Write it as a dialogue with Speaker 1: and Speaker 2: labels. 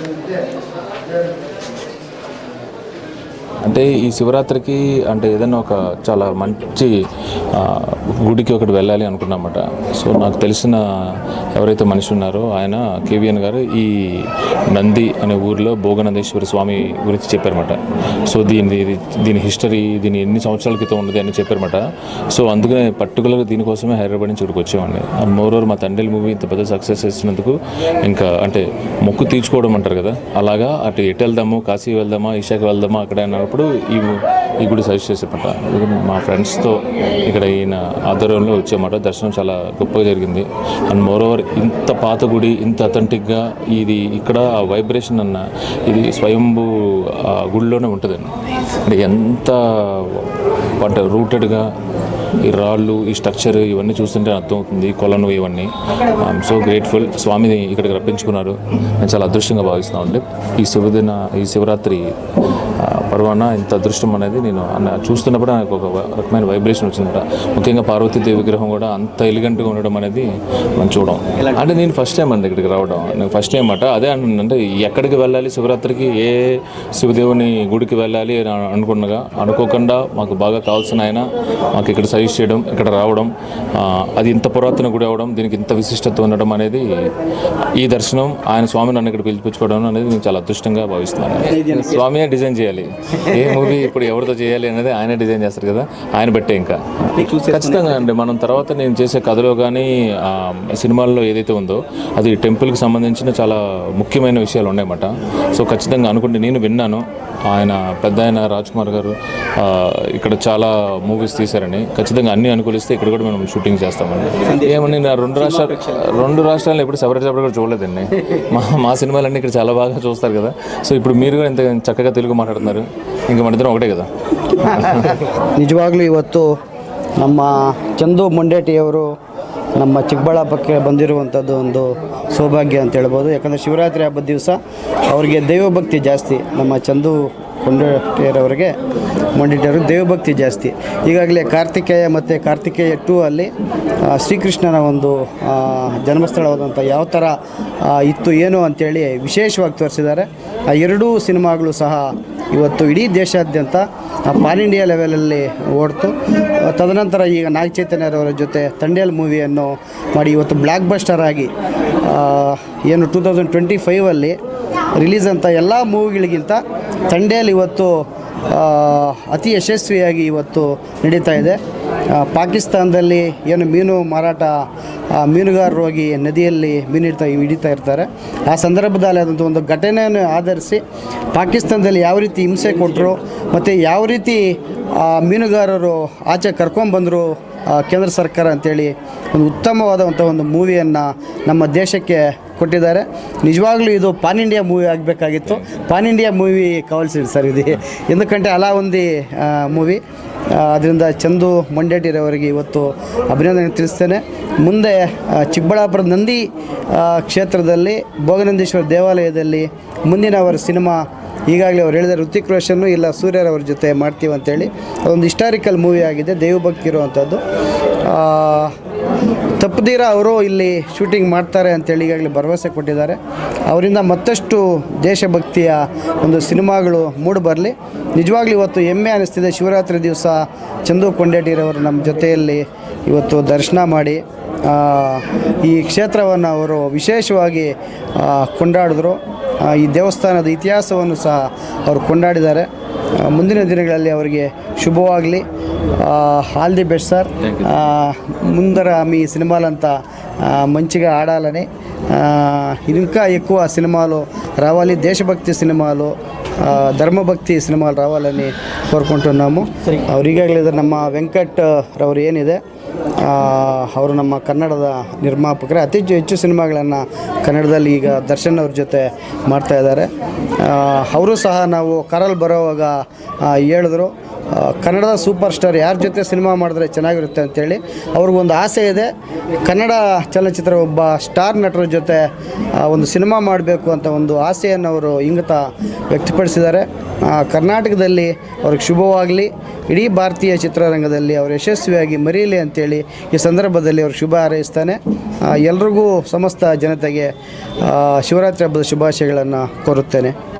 Speaker 1: で、అంటే ఈ శివరాత్రికి అంటే ఏదైనా ఒక చాలా మంచి గుడికి ఒకటి వెళ్ళాలి అనుకున్నమాట. సో నాకు తెలిసిన ఎవరైతే మనిషి ఉన్నారో ఆయన కేవీఎన్ గారు ఈ నంది అనే ఊరిలో భోగనందేశ్వర స్వామి గురించి చెప్పారన్నమాట. సో దీని దీని హిస్టరీ దీని ఎన్ని సంవత్సరాల క్రితం ఉన్నది అని చెప్పారన్నమాట. సో అందుకనే పర్టికులర్గా దీనికోసమే హైదరాబాద్ నుంచి ఇక్కడికి వచ్చేవాడిని అండ్ మోర్ ఓవర్ మా తండ్రి మూవీ ఇంత పెద్ద సక్సెస్ చేసినందుకు ఇంకా అంటే మొక్కు తీర్చుకోవడం అంటారు కదా. అలాగా అటు ఎటు వెళ్దాము కాశీ వెళ్దామా ఈషాకి వెళ్దామా అక్కడ అప్పుడు ఈ ఈ గుడి సజెస్ట్ చేసేమాట మా ఫ్రెండ్స్తో ఇక్కడ ఈయన ఆధ్వర్యంలో వచ్చేమాట. దర్శనం చాలా గొప్పగా జరిగింది. అండ్ మోర్ ఓవర్ ఇంత పాత గుడి ఇంత అథెంటిక్గా ఇది ఇక్కడ వైబ్రేషన్ అన్న ఇది స్వయంభూ ఆ గుడిలోనే ఉంటుందండి అంటే ఎంత అంటే రూటెడ్గా ఈ రాళ్ళు ఈ స్ట్రక్చర్ ఇవన్నీ చూస్తుంటే అర్థమవుతుంది కొలను ఇవన్నీ. ఐఎమ్ సో గ్రేట్ఫుల్ స్వామిని ఇక్కడికి రప్పించుకున్నారు. నేను చాలా అదృష్టంగా భావిస్తున్నాను అండి ఈ శివదిన ఈ శివరాత్రి పర్వాన? ఇంత అదృష్టం అనేది నేను అన్న చూస్తున్నప్పుడు నాకు ఒక రకమైన వైబ్రేషన్ వచ్చిందట. ముఖ్యంగా పార్వతీదేవి విగ్రహం కూడా అంత ఎలిగెంట్గా ఉండడం అనేది మనం చూడడం అంటే నేను ఫస్ట్ టైం అండి ఇక్కడికి రావడం. నేను ఫస్ట్ టైం అట. అదే అంటే ఎక్కడికి వెళ్ళాలి శివరాత్రికి? ఏ శివదేవుని గుడికి వెళ్ళాలి అని అనుకున్నగా అనుకోకుండా మాకు బాగా కావాల్సిన ఆయన మాకు ఇక్కడ సజెస్ట్ చేయడం ఇక్కడ రావడం అది ఇంత పురాతన గుడి అవడం దీనికి ఇంత విశిష్టత ఉండడం అనేది ఈ దర్శనం ఆయన స్వామి నన్ను ఇక్కడ పిలిపించుకోవడం అనేది నేను చాలా అదృష్టంగా భావిస్తున్నాను. స్వామియే డిజైన్ చేయాలి. ఏ మూవీ ఇప్పుడు ఎవరితో చేయాలి అనేది ఆయన డిజైన్ చేస్తారు కదా ఆయన బట్టే ఇంకా. ఖచ్చితంగా అండి మనం తర్వాత నేను చేసే కథలో కానీ సినిమాల్లో ఏదైతే ఉందో అది టెంపుల్కి సంబంధించిన చాలా ముఖ్యమైన విషయాలు ఉన్నాయన్నమాట. సో ఖచ్చితంగా అనుకుంటే నేను విన్నాను. ఆయన పెద్ద ఆయన రాజ్ కుమార్ గారు ఇక్కడ చాలా మూవీస్ తీశారని ఖచ్చితంగా అన్ని అనుకూలిస్తే ఇక్కడ కూడా మనం షూటింగ్ చేస్తామండి ఏమని నా రెండు రాష్ట్రాలు రెండు రాష్ట్రాలను ఎప్పుడు సెపరేట్ సెపరేట్ కూడా చూడలేదండి మా మా సినిమాలన్నీ ఇక్కడ చాలా బాగా చూస్తారు కదా సో ఇప్పుడు మీరు కూడా ఇంత చక్కగా తెలుగు మాట్లాడుతున్నారు ఇంకా మన ఇద్దరం ఒకటే కదా
Speaker 2: ನಿಜವಾಗ್ಲೂ ಇವತ್ತು ನಮ್ಮ ಚಂದು ಮೊಂಡೇಟಿಯವರು ನಮ್ಮ ಚಿಕ್ಕಬಳ್ಳಾಪುರಕ್ಕೆ ಬಂದಿರುವಂಥದ್ದು ಒಂದು ಸೌಭಾಗ್ಯ ಅಂತ ಹೇಳ್ಬೋದು ಯಾಕಂದರೆ ಶಿವರಾತ್ರಿ ಹಬ್ಬದ ದಿವಸ ಅವರಿಗೆ ದೈವಭಕ್ತಿ ಜಾಸ್ತಿ ನಮ್ಮ ಚಂದು ಕೊಂಡೇಟಿಯರವರಿಗೆ ಮೊಂಡೇಟಿಯವರು ದೇವಭಕ್ತಿ ಜಾಸ್ತಿ. ಈಗಾಗಲೇ ಕಾರ್ತಿಕೇಯ ಮತ್ತು ಕಾರ್ತಿಕೇಯ ಟೂ ಅಲ್ಲಿ ಶ್ರೀಕೃಷ್ಣನ ಒಂದು ಜನ್ಮಸ್ಥಳವಾದಂಥ ಯಾವ ಥರ ಇತ್ತು, ಏನು ಅಂತೇಳಿ ವಿಶೇಷವಾಗಿ ತೋರಿಸಿದ್ದಾರೆ. ಆ ಎರಡೂ ಸಿನಿಮಾಗಳು ಸಹ ಇವತ್ತು ಇಡೀ ದೇಶಾದ್ಯಂತ ಪಾನ್ ಇಂಡಿಯಾ ಲೆವೆಲಲ್ಲಿ ಓಡ್ತು. ತದನಂತರ ಈಗ ನಾಗ ಚೈತನ್ಯರವರ ಜೊತೆ ತಂಡೇಲ್ ಮೂವಿಯನ್ನು ಮಾಡಿ ಇವತ್ತು ಬ್ಲ್ಯಾಕ್ ಬಸ್ಟರ್ ಆಗಿ ಏನು ಟೂ ತೌಸಂಡ್ ಟ್ವೆಂಟಿ ಫೈವಲ್ಲಿ ರಿಲೀಸ್ ಅಂತ ಎಲ್ಲ ಮೂವಿಗಳಿಗಿಂತ ತಂಡೇಲ್ ಇವತ್ತು ಅತಿ ಯಶಸ್ವಿಯಾಗಿ ಇವತ್ತು ನಡೀತಾ ಇದೆ. ಪಾಕಿಸ್ತಾನದಲ್ಲಿ ಏನು ಮೀನು ಮಾರಾಟ ಮೀನುಗಾರರು ಹೋಗಿ ನದಿಯಲ್ಲಿ ಮೀನು ಹಿಡ್ತಾ, ಹಿಡಿತಾ ಇರ್ತಾರೆ. ಆ ಸಂದರ್ಭದಲ್ಲಿ ಆದಂಥ ಒಂದು ಘಟನೆಯನ್ನು ಆಧರಿಸಿ ಪಾಕಿಸ್ತಾನದಲ್ಲಿ ಯಾವ ರೀತಿ ಹಿಂಸೆ ಕೊಟ್ಟರು ಮತ್ತು ಯಾವ ರೀತಿ ಮೀನುಗಾರರು ಆಚೆ ಕರ್ಕೊಂಬಂದರು ಕೇಂದ್ರ ಸರ್ಕಾರ ಅಂತೇಳಿ ಒಂದು ಉತ್ತಮವಾದಂಥ ಒಂದು ಮೂವಿಯನ್ನು ನಮ್ಮ ದೇಶಕ್ಕೆ ಕೊಟ್ಟಿದ್ದಾರೆ. ನಿಜವಾಗ್ಲೂ ಇದು ಪಾನ್ ಇಂಡಿಯಾ ಮೂವಿ ಆಗಬೇಕಾಗಿತ್ತು. ಪಾನ್ ಇಂಡಿಯಾ ಮೂವಿ ಕವಲ್ಸಿದೆ ಸರ್ ಇದು. ಎಂದುಕಂಟೆ ಅಲಾ ಒಂದು ಮೂವಿ. ಅದರಿಂದ ಚಂದು ಮಂಡೇಟಿರವರಿಗೆ ಇವತ್ತು ಅಭಿನಂದನೆ ತಿಳಿಸ್ತೇನೆ. ಮುಂದೆ ಚಿಕ್ಕಬಳ್ಳಾಪುರ ನಂದಿ ಕ್ಷೇತ್ರದಲ್ಲಿ ಭೋಗನಂದೇಶ್ವರ ದೇವಾಲಯದಲ್ಲಿ ಮುಂದಿನ ಅವರ ಸಿನಿಮಾ ಈಗಾಗಲೇ ಅವ್ರು ಹೇಳಿದ ಋತಿಕ್ ರೋಷನ್ನು ಇಲ್ಲ ಸೂರ್ಯರವ್ರ ಜೊತೆ ಮಾಡ್ತೀವಿ ಅಂತೇಳಿ. ಅದೊಂದು ಹಿಸ್ಟಾರಿಕಲ್ ಮೂವಿ ಆಗಿದೆ, ದೇವಭಕ್ತಿ ಇರುವಂಥದ್ದು. ತಪ್ಪದೀರ ಅವರು ಇಲ್ಲಿ ಶೂಟಿಂಗ್ ಮಾಡ್ತಾರೆ ಅಂತೇಳಿ ಈಗಾಗಲೇ ಭರವಸೆ ಕೊಟ್ಟಿದ್ದಾರೆ. ಅವರಿಂದ ಮತ್ತಷ್ಟು ದೇಶಭಕ್ತಿಯ ಒಂದು ಸಿನಿಮಾಗಳು ಮೂಡಿಬರಲಿ ನಿಜವಾಗ್ಲೂ ಇವತ್ತು ಹೆಮ್ಮೆ ಅನ್ನಿಸ್ತಿದೆ ಶಿವರಾತ್ರಿ ದಿವಸ ಚಂದು ಕೊಂಡೇಟಿರವರು ನಮ್ಮ ಜೊತೆಯಲ್ಲಿ ಇವತ್ತು ದರ್ಶನ ಮಾಡಿ. ಈ ಕ್ಷೇತ್ರವನ್ನು ಅವರು ವಿಶೇಷವಾಗಿ ಆ, ಕೊಂಡಾಡಿದ್ರು ಆ, ಈ ದೇವಸ್ಥಾನದ ಇತಿಹಾಸವನ್ನು ಸಹ ಅವರು ಕೊಂಡಾಡಿದ್ದಾರೆ ಆ, ಮುಂದಿನ ದಿನಗಳಲ್ಲಿ ಅವರಿಗೆ శుభవాగలి ఆల్ ది బెస్ట్ సార్ ముందర మీ సినిమాలంతా ఆ, మంచిగా ఆడాలని ఆ, ఇంకా ఎక్కువ సినిమాలు రావాలి దేశభక్తి సినిమాలు ఆ, ధర్మభక్తి సినిమాలు రావాలని కోరుకుంటున్నాము ಅವ್ರು ಈಗಾಗಲೇ ಇದು ನಮ್ಮ ವೆಂಕಟ್ ರವರು ಏನಿದೆ ಆ, ಅವರು ನಮ್ಮ ಕನ್ನಡದ ನಿರ್ಮಾಪಕರೇ. ಅತಿ ಹೆಚ್ಚು ಸಿನಿಮಾಗಳನ್ನು ಕನ್ನಡದಲ್ಲಿ ಈಗ ದರ್ಶನ್ ಅವ್ರ ಜೊತೆ ಮಾಡ್ತಾ ಇದ್ದಾರೆ. ಅವರು ಸಹ ನಾವು ಕಾರಲ್ಲಿ ಬರೋವಾಗ ಹೇಳಿದ್ರು. ಕನ್ನಡದ ಸೂಪರ್ ಸ್ಟಾರ್ ಯಾರ ಜೊತೆ ಸಿನಿಮಾ ಮಾಡಿದ್ರೆ ಚೆನ್ನಾಗಿರುತ್ತೆ ಅಂತೇಳಿ. ಅವ್ರಿಗೊಂದು ಆಸೆ ಇದೆ. ಕನ್ನಡ ಚಲನಚಿತ್ರ ಒಬ್ಬ ಸ್ಟಾರ್ ನಟರ ಜೊತೆ ಒಂದು ಸಿನಿಮಾ ಮಾಡಬೇಕು ಅಂತ ಒಂದು ಆಸೆಯನ್ನು ಅವರು ಇಂಗತ ವ್ಯಕ್ತಪಡಿಸಿದ್ದಾರೆ. ಕರ್ನಾಟಕದಲ್ಲಿ ಅವ್ರಿಗೆ ಶುಭವಾಗಲಿ. ಇಡೀ ಭಾರತೀಯ ಚಿತ್ರರಂಗದಲ್ಲಿ ಅವರು ಯಶಸ್ವಿಯಾಗಿ ಮರೀಲಿ ಅಂತೇಳಿ ಈ ಸಂದರ್ಭದಲ್ಲಿ ಅವರು ಶುಭ ಹಾರೈಸ್ತಾನೆ. ಎಲ್ರಿಗೂ ಸಮಸ್ತ ಜನತೆಗೆ ಶಿವರಾತ್ರಿ ಹಬ್ಬದ ಶುಭಾಶಯಗಳನ್ನು ಕೋರುತ್ತೇನೆ.